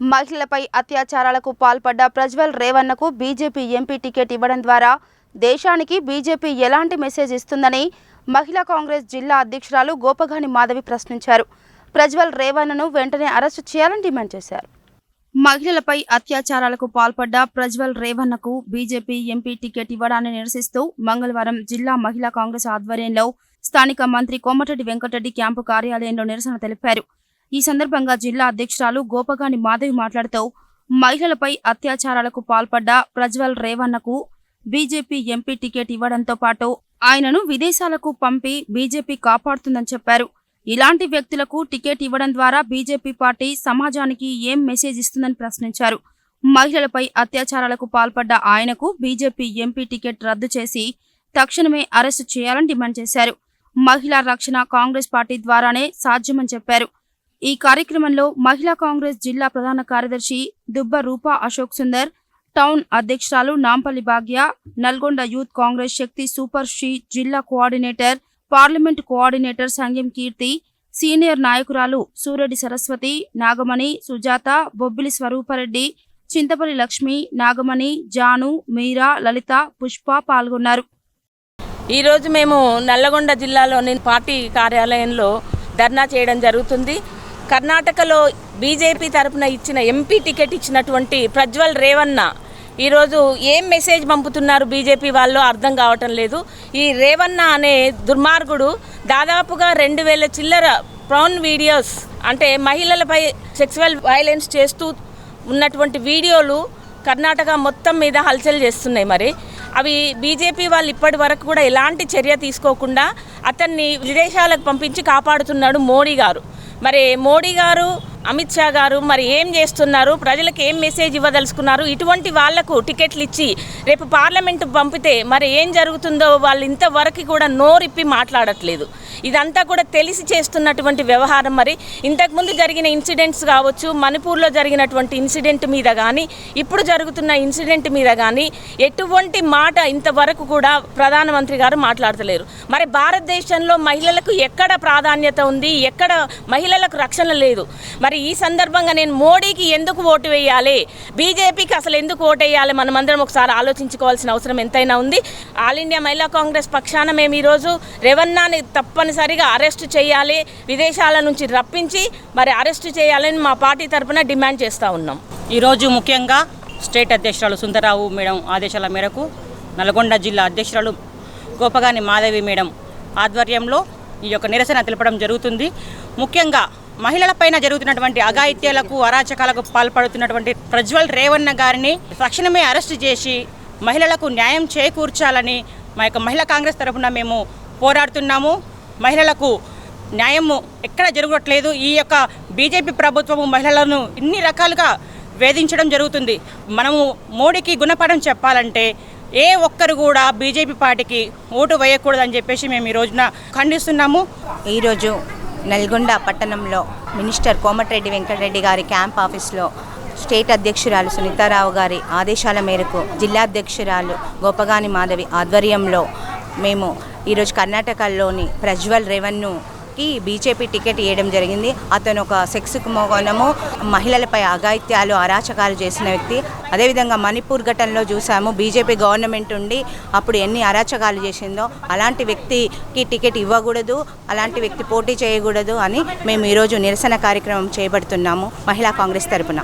మహిళలపై అత్యాచారాలకు పాల్పడ్డ ప్రజ్వల్ రేవన్నకు బీజేపీ ఎంపీ టికెట్ ఇవ్వడం ద్వారా దేశానికి బీజేపీ ఎలాంటి మెసేజ్ ఇస్తుందని మహిళా కాంగ్రెస్ జిల్లా అధ్యక్షురాలు గోపగాని మాధవి ప్రశ్నించారు. ప్రజ్వల్ రేవన్నను వెంటనే అరెస్టు చేయాలని డిమాండ్ చేశారు. మహిళలపై అత్యాచారాలకు పాల్పడ్డ ప్రజ్వల్ రేవన్నకు బీజేపీ ఎంపీ టికెట్ ఇవ్వడాన్ని నిరసిస్తూ మంగళవారం జిల్లా మహిళా కాంగ్రెస్ ఆధ్వర్యంలో స్థానిక మంత్రి కోమటిరెడ్డి వెంకటరెడ్డి క్యాంపు కార్యాలయంలో నిరసన తెలిపారు. ఈ సందర్భంగా జిల్లా అధ్యక్షురాలు గోపగాని మాధవి మాట్లాడుతూ మహిళలపై అత్యాచారాలకు పాల్పడ్డ ప్రజ్వల్ రేవన్నకు బీజేపీ ఎంపీ టికెట్ ఇవ్వడంతో పాటు ఆయనను విదేశాలకు పంపి బీజేపీ కాపాడుతుందని చెప్పారు. ఇలాంటి వ్యక్తులకు టికెట్ ఇవ్వడం ద్వారా బీజేపీ పార్టీ సమాజానికి ఏం మెసేజ్ ఇస్తుందని ప్రశ్నించారు. మహిళలపై అత్యాచారాలకు పాల్పడ్డ ఆయనకు బీజేపీ ఎంపీ టికెట్ రద్దు చేసి తక్షణమే అరెస్టు చేయాలని డిమాండ్ చేశారు. మహిళా రక్షణ కాంగ్రెస్ పార్టీ ద్వారానే సాధ్యమని చెప్పారు. ఈ కార్యక్రమంలో మహిళా కాంగ్రెస్ జిల్లా ప్రధాన కార్యదర్శి దుబ్బ రూపా అశోక్ సుందర్ టౌన్ అధ్యక్షురాలు నాంపల్లి భాగ్య నల్గొండ యూత్ కాంగ్రెస్ శక్తి సూపర్ శ్రీ జిల్లా coordinator parliament coordinator Sangam Keerthi senior నాయకురాలు సూరెడ్డి సరస్వతి నాగమణి సుజాత బొబ్బిలి స్వరూపరెడ్డి చింతపల్లి లక్ష్మి నాగమణి జాను మీరా లలిత పుష్ప పాల్గొన్నారు. ఈరోజు మేము నల్లగొండ జిల్లాలోని పార్టీ కార్యాలయంలో ధర్నా చేయడం జరుగుతుంది. కర్ణాటకలో బీజేపీ తరపున ఇచ్చిన ఎంపీ టికెట్ ఇచ్చినటువంటి ప్రజ్వల్ రేవన్న ఈరోజు ఏం మెసేజ్ పంపుతున్నారు బీజేపీ వాళ్ళు అర్థం కావటం లేదు. ఈ రేవన్న అనే దుర్మార్గుడు దాదాపుగా రెండు వేల చిల్లర ప్రౌన్ వీడియోస్ అంటే మహిళలపై సెక్సువల్ వైలెన్స్ చేస్తూ ఉన్నటువంటి వీడియోలు కర్ణాటక మొత్తం మీద హల్చల్ చేస్తున్నాయి మరి. అవి బీజేపీ వాళ్ళు ఇప్పటి వరకు కూడా ఎలాంటి చర్య తీసుకోకుండా అతన్ని విదేశాలకు పంపించి కాపాడుతున్నాడు మోడీ గారు. మరి మోడీ గారు అమిత్ షా గారు మరి ఏం చేస్తున్నారు? ప్రజలకు ఏం మెసేజ్ ఇవ్వదలుచుకున్నారు? ఇటువంటి వాళ్ళకు టికెట్లు ఇచ్చి రేపు పార్లమెంటు పంపితే మరి ఏం జరుగుతుందో వాళ్ళు ఇంతవరకు కూడా నోరిప్పి మాట్లాడట్లేదు. ఇదంతా కూడా తెలిసి చేస్తున్నటువంటి వ్యవహారం మరి. ఇంతకుముందు జరిగిన ఇన్సిడెంట్స్ కావచ్చు మణిపూర్లో జరిగినటువంటి ఇన్సిడెంట్ మీద కానీ ఇప్పుడు జరుగుతున్న ఇన్సిడెంట్ మీద కానీ ఎటువంటి మాట ఇంతవరకు కూడా ప్రధానమంత్రి గారు మాట్లాడతలేరు. మరి భారతదేశంలో మహిళలకు ఎక్కడ ప్రాధాన్యత ఉంది? ఎక్కడ మహిళలకు రక్షణ లేదు? మరి ఈ సందర్భంగా నేను మోడీకి ఎందుకు ఓటు వేయాలి? బీజేపీకి అసలు ఎందుకు ఓటు వేయాలి? మనమందరం ఒకసారి ఆలోచించుకోవాల్సిన అవసరం ఎంతైనా ఉంది. ఆల్ ఇండియా మహిళా కాంగ్రెస్ పక్షాన మేము ఈరోజు రేవన్నాని తప్పనిసరిగా అరెస్ట్ చేయాలి విదేశాల నుంచి రప్పించి మరి అరెస్ట్ చేయాలని మా పార్టీ తరఫున డిమాండ్ చేస్తూ ఉన్నాం. ఈరోజు ముఖ్యంగా స్టేట్ అధ్యక్షురాలు సుందరరావు మేడం ఆదేశాల మేరకు నల్గొండ జిల్లా అధ్యక్షురాలు గోపగాని మాధవి మేడం ఆధ్వర్యంలో ఈ యొక్క నిరసన తెలపడం జరుగుతుంది. ముఖ్యంగా మహిళలపైన జరుగుతున్నటువంటి అఘాయిత్యాలకు అరాచకాలకు పాల్పడుతున్నటువంటి ప్రజ్వల్ రేవన్న గారిని తక్షణమే అరెస్టు చేసి మహిళలకు న్యాయం చేకూర్చాలని మా యొక్క మహిళా కాంగ్రెస్ తరఫున మేము పోరాడుతున్నాము. మహిళలకు న్యాయము ఎక్కడ జరగట్లేదు. ఈ యొక్క బీజేపీ ప్రభుత్వము మహిళలను ఇన్ని రకాలుగా వేధించడం జరుగుతుంది. మనము మోడీకి గుణపాఠం చెప్పాలంటే ఏ ఒక్కరు కూడా బీజేపీ పార్టీకి ఓటు వేయకూడదని చెప్పేసి మేము ఈ రోజున ఖండిస్తున్నాము. ఈరోజు నల్గొండ పట్టణంలో మినిస్టర్ కోమటిరెడ్డి వెంకటరెడ్డి గారి క్యాంప్ ఆఫీస్లో స్టేట్ అధ్యక్షురాలు సునీతారావు గారి ఆదేశాల మేరకు జిల్లా అధ్యక్షురాలు గోపగాని మాధవి ఆధ్వర్యంలో మేము ఈరోజు కర్ణాటకలోని ప్రజ్వల్ రెవెన్యూకి బీజేపీ టికెట్ ఇవ్వడం జరిగింది. అతను ఒక సెక్స్ మోగనము మహిళలపై అఘాయిత్యాలు అరాచకాలు చేసిన వ్యక్తి. అదేవిధంగా మణిపూర్ ఘటనలో చూసాము బీజేపీ గవర్నమెంట్ ఉండి అప్పుడు ఎన్ని అరాచకాలు చేసిందో. అలాంటి వ్యక్తికి టికెట్ ఇవ్వకూడదు అలాంటి వ్యక్తి పోటీ చేయకూడదు అని మేము ఈరోజు నిరసన కార్యక్రమం చేపడుతున్నాము మహిళా కాంగ్రెస్ తరపున.